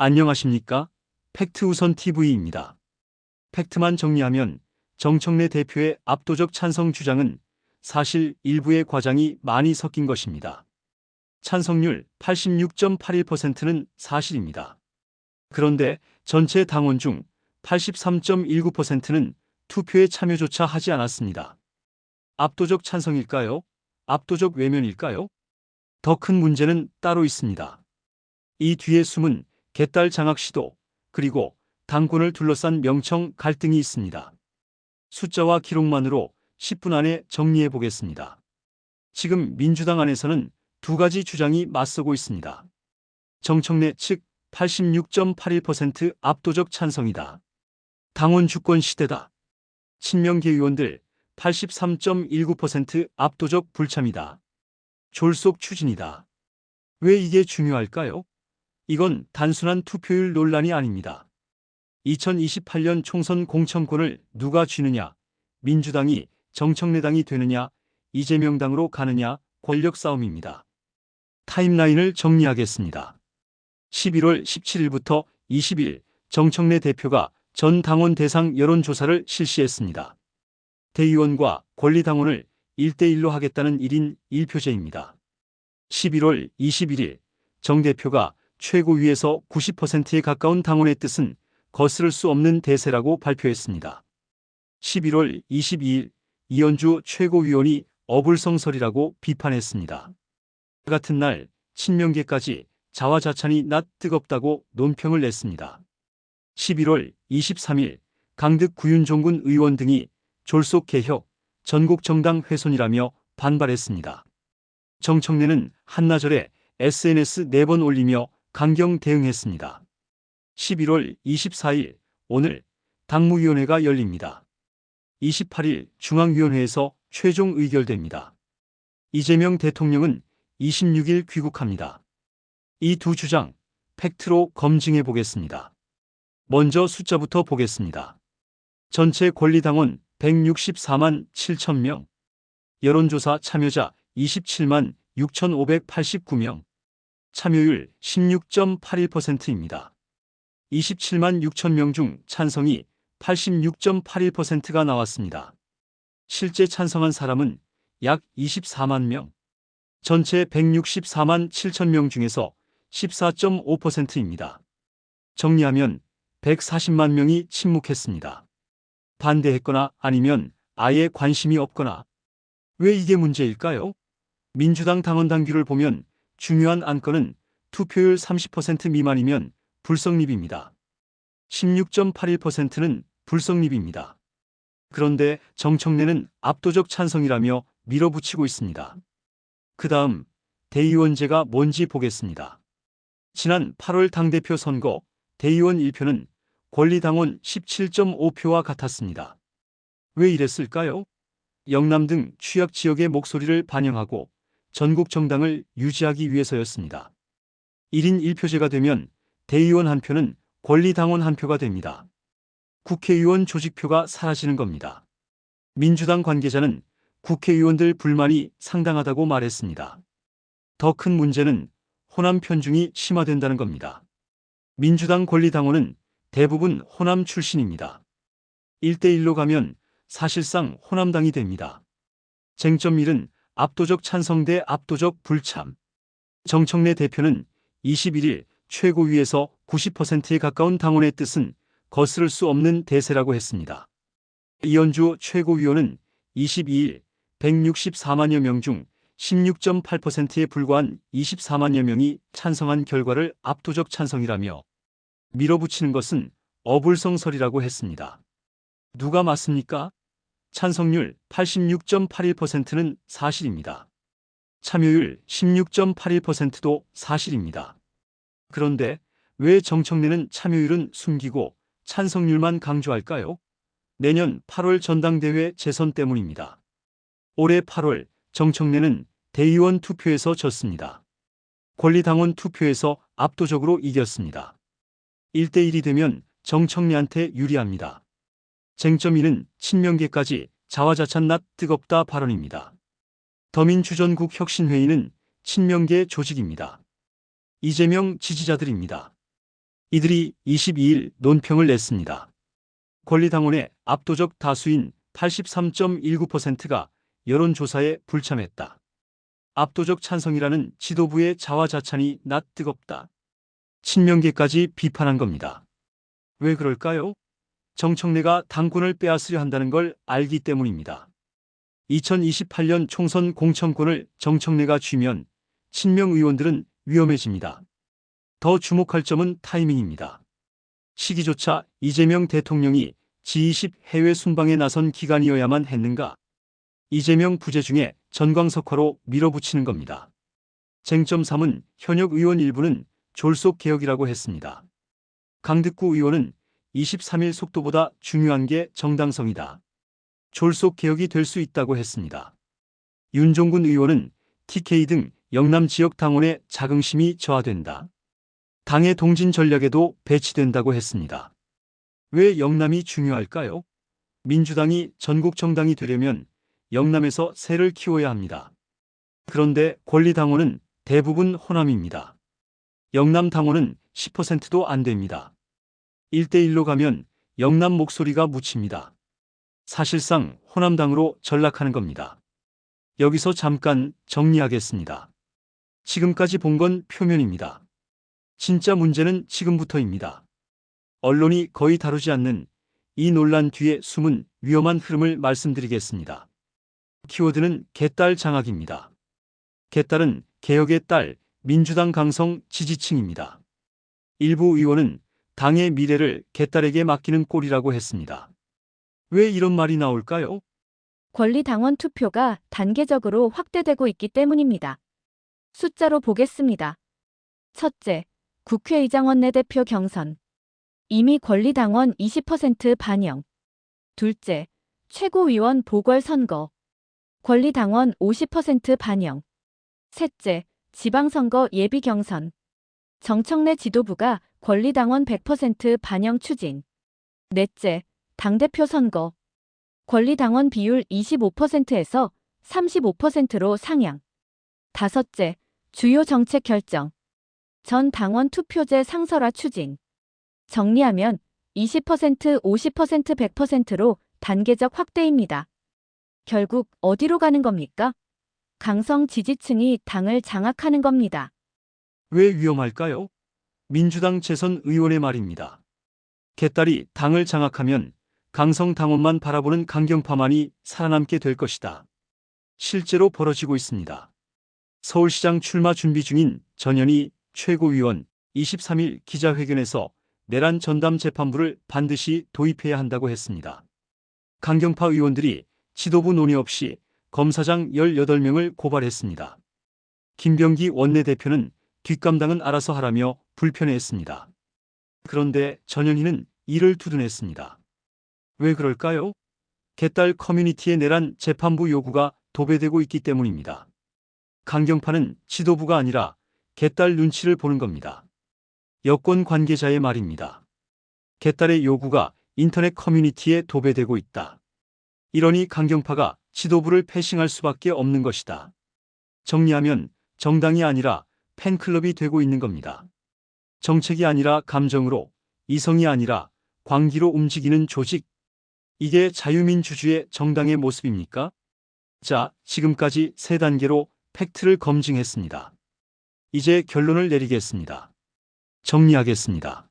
안녕하십니까? 팩트우선 TV입니다. 팩트만 정리하면 정청래 대표의 압도적 찬성 주장은 사실 일부의 과장이 많이 섞인 것입니다. 찬성률 86.81%는 사실입니다. 그런데 전체 당원 중 83.19%는 투표에 참여조차 하지 않았습니다. 압도적 찬성일까요? 압도적 외면일까요? 더 큰 문제는 따로 있습니다. 이 뒤에 숨은 개딸 장악 시도 그리고 당권을 둘러싼 명청 갈등이 있습니다. 숫자와 기록만으로 10분 안에 정리해 보겠습니다. 지금 민주당 안에서는 두 가지 주장이 맞서고 있습니다. 정청래 측 86.81% 압도적 찬성이다. 당원 주권 시대다. 친명계 의원들 83.19% 압도적 불참이다. 졸속 추진이다. 왜 이게 중요할까요? 이건 단순한 투표율 논란이 아닙니다. 2028년 총선 공천권을 누가 쥐느냐, 민주당이 정청래당이 되느냐, 이재명당으로 가느냐 권력 싸움입니다. 타임라인을 정리하겠습니다. 11월 17일부터 20일 정청래 대표가 전 당원 대상 여론조사를 실시했습니다. 대의원과 권리당원을 1대1로 하겠다는 1인 1표제입니다. 11월 21일 정 대표가 최고위에서 90%에 가까운 당원의 뜻은 거스를 수 없는 대세라고 발표했습니다. 11월 22일 이현주 최고위원이 어불성설이라고 비판했습니다. 같은 날 친명계까지 자화자찬이 낯 뜨겁다고 논평을 냈습니다. 11월 23일 강득 구윤종군 의원 등이 졸속 개혁, 전국 정당 훼손이라며 반발했습니다. 정청래는 한나절에 SNS 4번 올리며 강경 대응했습니다. 11월 24일 오늘 당무위원회가 열립니다. 28일 중앙위원회에서 최종 의결됩니다. 이재명 대통령은 26일 귀국합니다. 이 두 주장 팩트로 검증해 보겠습니다. 먼저 숫자부터 보겠습니다. 전체 권리당원 164만 7천 명, 여론조사 참여자 27만 6,589명, 참여율 16.81%입니다. 27만 6천 명 중 찬성이 86.81%가 나왔습니다. 실제 찬성한 사람은 약 24만 명. 전체 164만 7천 명 중에서 14.5%입니다. 정리하면 140만 명이 침묵했습니다. 반대했거나 아니면 아예 관심이 없거나 왜 이게 문제일까요? 민주당 당원 당규를 보면 중요한 안건은 투표율 30% 미만이면 불성립입니다. 16.81%는 불성립입니다. 그런데 정청래는 압도적 찬성이라며 밀어붙이고 있습니다. 그 다음 대의원제가 뭔지 보겠습니다. 지난 8월 당대표 선거 대의원 1표는 권리당원 17.5표와 같았습니다. 왜 이랬을까요? 영남 등 취약 지역의 목소리를 반영하고 전국 정당을 유지하기 위해서였습니다. 1인 1표제가 되면 대의원 한 표는 권리당원 한 표가 됩니다. 국회의원 조직표가 사라지는 겁니다. 민주당 관계자는 국회의원들 불만이 상당하다고 말했습니다. 더 큰 문제는 호남 편중이 심화된다는 겁니다. 민주당 권리당원은 대부분 호남 출신입니다. 1대1로 가면 사실상 호남당이 됩니다. 쟁점 1은 압도적 찬성 대 압도적 불참. 정청래 대표는 21일 최고위에서 90%에 가까운 당원의 뜻은 거스를 수 없는 대세라고 했습니다. 이현주 최고위원은 22일 164만여 명 중 16.8%에 불과한 24만여 명이 찬성한 결과를 압도적 찬성이라며 밀어붙이는 것은 어불성설이라고 했습니다. 누가 맞습니까? 찬성률 86.81%는 사실입니다. 참여율 16.81%도 사실입니다. 그런데 왜 정청래는 참여율은 숨기고 찬성률만 강조할까요? 내년 8월 전당대회 재선 때문입니다. 올해 8월 정청래는 대의원 투표에서 졌습니다. 권리당원 투표에서 압도적으로 이겼습니다. 1대1이 되면 정청래한테 유리합니다. 쟁점 2는 친명계까지 자화자찬 낯 뜨겁다 발언입니다. 더민주 전국 혁신회의는 친명계 조직입니다. 이재명 지지자들입니다. 이들이 22일 논평을 냈습니다. 권리당원의 압도적 다수인 83.19%가 여론조사에 불참했다. 압도적 찬성이라는 지도부의 자화자찬이 낯 뜨겁다. 친명계까지 비판한 겁니다. 왜 그럴까요? 정청래가 당권을 빼앗으려 한다는 걸 알기 때문입니다. 2028년 총선 공천권을 정청래가 쥐면 친명 의원들은 위험해집니다. 더 주목할 점은 타이밍입니다. 시기조차 이재명 대통령이 G20 해외 순방에 나선 기간이어야만 했는가? 이재명 부재 중에 전광석화로 밀어붙이는 겁니다. 쟁점 3은 현역 의원 일부는 졸속 개혁이라고 했습니다. 강득구 의원은 23일 속도보다 중요한 게 정당성이다. 졸속 개혁이 될 수 있다고 했습니다. 윤종군 의원은 TK 등 영남 지역 당원의 자긍심이 저하된다. 당의 동진 전략에도 배치된다고 했습니다. 왜 영남이 중요할까요? 민주당이 전국 정당이 되려면 영남에서 새를 키워야 합니다. 그런데 권리당원은 대부분 호남입니다. 영남 당원은 10%도 안 됩니다. 1대1로 가면 영남 목소리가 묻힙니다. 사실상 호남당으로 전락하는 겁니다. 여기서 잠깐 정리하겠습니다. 지금까지 본 건 표면입니다. 진짜 문제는 지금부터입니다. 언론이 거의 다루지 않는 이 논란 뒤에 숨은 위험한 흐름을 말씀드리겠습니다. 키워드는 개딸 장악입니다. 개딸은 개혁의 딸, 민주당 강성 지지층입니다. 일부 의원은 당의 미래를 개딸에게 맡기는 꼴이라고 했습니다. 왜 이런 말이 나올까요? 권리당원 투표가 단계적으로 확대되고 있기 때문입니다. 숫자로 보겠습니다. 첫째, 국회의장 원내대표 경선. 이미 권리당원 20% 반영. 둘째, 최고위원 보궐선거. 권리당원 50% 반영. 셋째, 지방선거 예비 경선. 정청래 지도부가 권리당원 100% 반영 추진. 넷째, 당대표 선거. 권리당원 비율 25%에서 35%로 상향. 다섯째, 주요 정책 결정. 전 당원 투표제 상설화 추진. 정리하면 20%, 50%, 100%로 단계적 확대입니다. 결국 어디로 가는 겁니까? 강성 지지층이 당을 장악하는 겁니다. 왜 위험할까요? 민주당 재선 의원의 말입니다. 개딸이 당을 장악하면 강성 당원만 바라보는 강경파만이 살아남게 될 것이다. 실제로 벌어지고 있습니다. 서울시장 출마 준비 중인 전현희 최고위원 23일 기자회견에서 내란 전담 재판부를 반드시 도입해야 한다고 했습니다. 강경파 의원들이 지도부 논의 없이 검사장 18명을 고발했습니다. 김병기 원내대표는 뒷감당은 알아서 하라며 불편해했습니다. 그런데 전현희는 이를 두둔했습니다. 왜 그럴까요? 개딸 커뮤니티의 내란 재판부 요구가 도배되고 있기 때문입니다. 강경파는 지도부가 아니라 개딸 눈치를 보는 겁니다. 여권 관계자의 말입니다. 개딸의 요구가 인터넷 커뮤니티에 도배되고 있다. 이러니 강경파가 지도부를 패싱할 수밖에 없는 것이다. 정리하면 정당이 아니라 팬클럽이 되고 있는 겁니다. 정책이 아니라 감정으로, 이성이 아니라 광기로 움직이는 조직. 이게 자유민주주의 정당의 모습입니까? 자, 지금까지 세 단계로 팩트를 검증했습니다. 이제 결론을 내리겠습니다. 정리하겠습니다.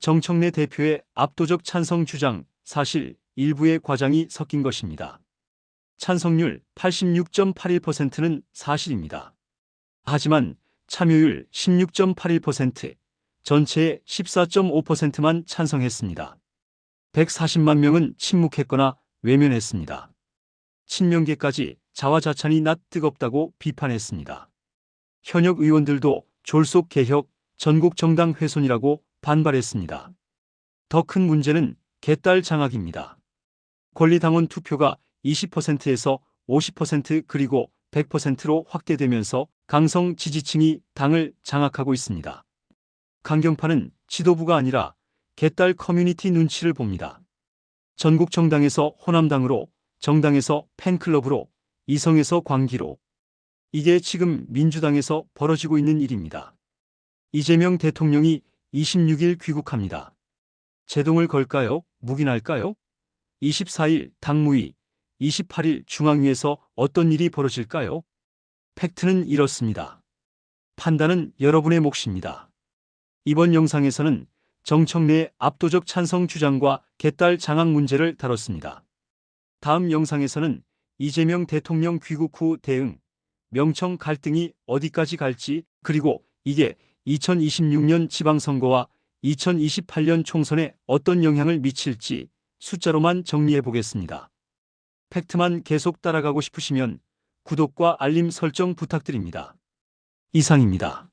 정청래 대표의 압도적 찬성 주장, 사실 일부의 과장이 섞인 것입니다. 찬성률 86.81%는 사실입니다. 하지만 참여율 16.81%, 전체의 14.5%만 찬성했습니다. 140만 명은 침묵했거나 외면했습니다. 친명계까지 자화자찬이 낯 뜨겁다고 비판했습니다. 현역 의원들도 졸속 개혁, 전국 정당 훼손이라고 반발했습니다. 더 큰 문제는 개딸 장악입니다. 권리당원 투표가 20%에서 50% 그리고 100%로 확대되면서 강성 지지층이 당을 장악하고 있습니다. 강경파는 지도부가 아니라 개딸 커뮤니티 눈치를 봅니다. 전국 정당에서 호남당으로, 정당에서 팬클럽으로, 이성에서 광기로. 이게 지금 민주당에서 벌어지고 있는 일입니다. 이재명 대통령이 26일 귀국합니다. 제동을 걸까요? 묵인할까요? 24일 당무위, 28일 중앙위에서 어떤 일이 벌어질까요? 팩트는 이렇습니다. 판단은 여러분의 몫입니다. 이번 영상에서는 정청래의 압도적 찬성 주장과 개딸 장악 문제를 다뤘습니다. 다음 영상에서는 이재명 대통령 귀국 후 대응, 명청 갈등이 어디까지 갈지, 그리고 이게 2026년 지방선거와 2028년 총선에 어떤 영향을 미칠지 숫자로만 정리해 보겠습니다. 팩트만 계속 따라가고 싶으시면 구독과 알림 설정 부탁드립니다. 이상입니다.